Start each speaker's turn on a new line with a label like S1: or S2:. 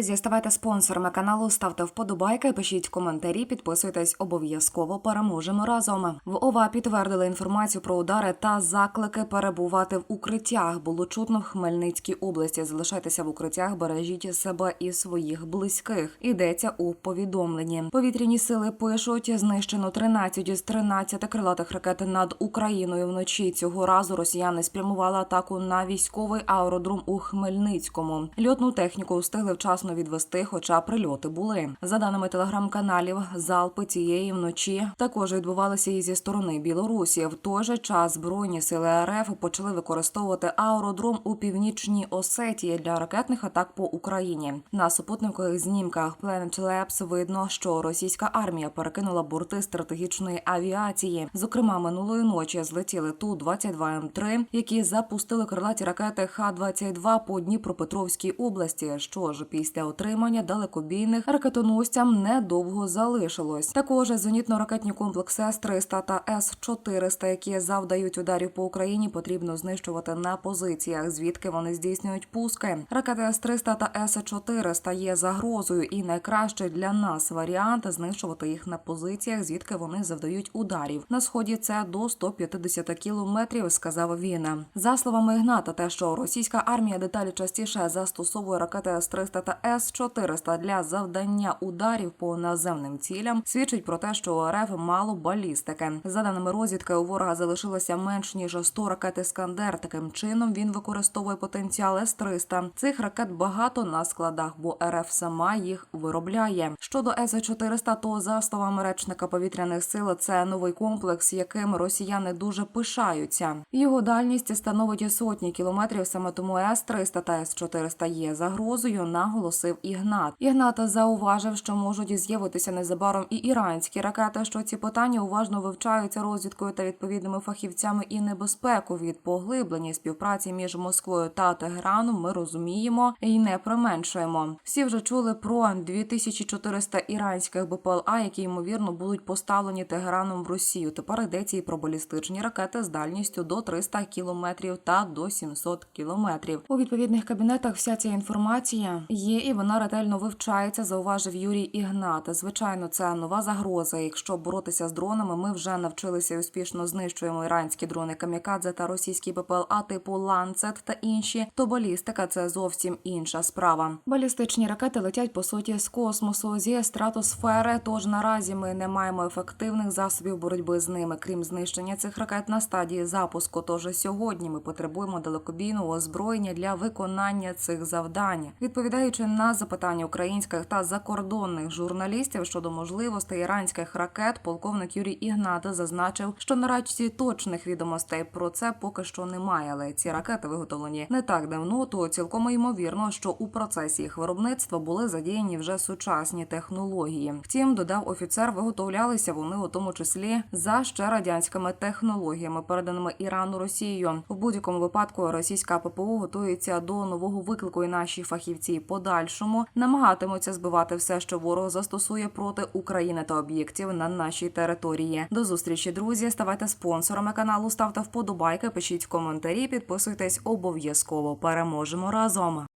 S1: Друзі, ставайте спонсорами каналу, ставте вподобайки, пишіть коментарі, підписуйтесь обов'язково. Переможемо разом. В ОВА підтвердили інформацію про удари та заклики перебувати в укриттях. Було чутно в Хмельницькій області. Залишайтеся в укриттях, бережіть себе і своїх близьких. Йдеться у повідомленні. Повітряні сили пишуть, знищено 13 з 13 крилатих ракет над Україною вночі. Цього разу росіяни спрямували атаку на військовий аеродром у Хмельницькому. Льотну техніку встигли вчасно відвести, хоча прильоти були. За даними телеграм-каналів, залпи цієї вночі також відбувалися і зі сторони Білорусі. В той же час збройні сили РФ почали використовувати аеродром у північній Осетії для ракетних атак по Україні. На супутникових знімках Planet Labs видно, що російська армія перекинула борти стратегічної авіації. Зокрема, минулої ночі злетіли ту 22 М3, які запустили крилаті ракети Х-22 по Дніпропетровській області. Що ж, після отримання далекобійних ракетоносцям недовго залишилось. Також зенітно-ракетні комплекси С-300 та С-400, які завдають ударів по Україні, потрібно знищувати на позиціях, звідки вони здійснюють пуски. Ракети С-300 та С-400 є загрозою, і найкращий для нас варіант знищувати їх на позиціях, звідки вони завдають ударів. На сході це до 150 кілометрів, сказав він. За словами Ігната, те, що російська армія деталі частіше застосовує ракети С-300 та С-400 для завдання ударів по наземним цілям, свідчить про те, що РФ мало балістики. За даними розвідки, у ворога залишилося менш ніж 100 ракет Іскандер. Таким чином він використовує потенціал С-300. Цих ракет багато на складах, бо РФ сама їх виробляє. Щодо С-400, то за словами речника повітряних сил, це новий комплекс, яким росіяни дуже пишаються. Його дальність становить сотні кілометрів. Саме тому С-300 та С-400 є загрозою, наголосив Ігнат. Ігнат зауважив, що можуть з'явитися незабаром і іранські ракети. Що ці питання уважно вивчаються розвідкою та відповідними фахівцями і небезпеку від поглиблення співпраці між Москвою та Тегераном. Ми розуміємо і не применшуємо. Всі вже чули про 2400 іранських БПЛА, які ймовірно будуть поставлені Тегераном в Росію. Тепер йдеться і про балістичні ракети з дальністю до 300 кілометрів та до 700 кілометрів. У відповідних кабінетах вся ця інформація є, і вона ретельно вивчається. Зауважив Юрій Ігнат. Звичайно, це нова загроза. Якщо боротися з дронами, ми вже навчилися і успішно знищуємо іранські дрони камікадзе та російські ППЛА типу ланцет та інші. То балістика це зовсім інша справа. Балістичні ракети летять по суті з космосу зі стратосфери. Тож наразі ми не маємо ефективних засобів боротьби з ними, крім знищення цих ракет на стадії запуску. Тож сьогодні ми потребуємо далекобійного озброєння для виконання цих завдань. Відповідаючи на запитання українських та закордонних журналістів щодо можливостей іранських ракет, полковник Юрій Ігната зазначив, що наразі точних відомостей про це поки що немає. Але ці ракети виготовлені не так давно, то цілком ймовірно, що у процесі їх виробництва були задіяні вже сучасні технології. Втім, додав офіцер, виготовлялися вони у тому числі за ще радянськими технологіями, переданими Ірану Росією. В будь-якому випадку російська ППО готується до нового виклику, і наші фахівці в подальшому намагатимуться збивати все, що ворог застосує проти України та об'єктів на нашій території. До зустрічі, друзі. Ставайте спонсорами каналу, ставте вподобайки, пишіть коментарі, підписуйтесь обов'язково. Переможемо разом.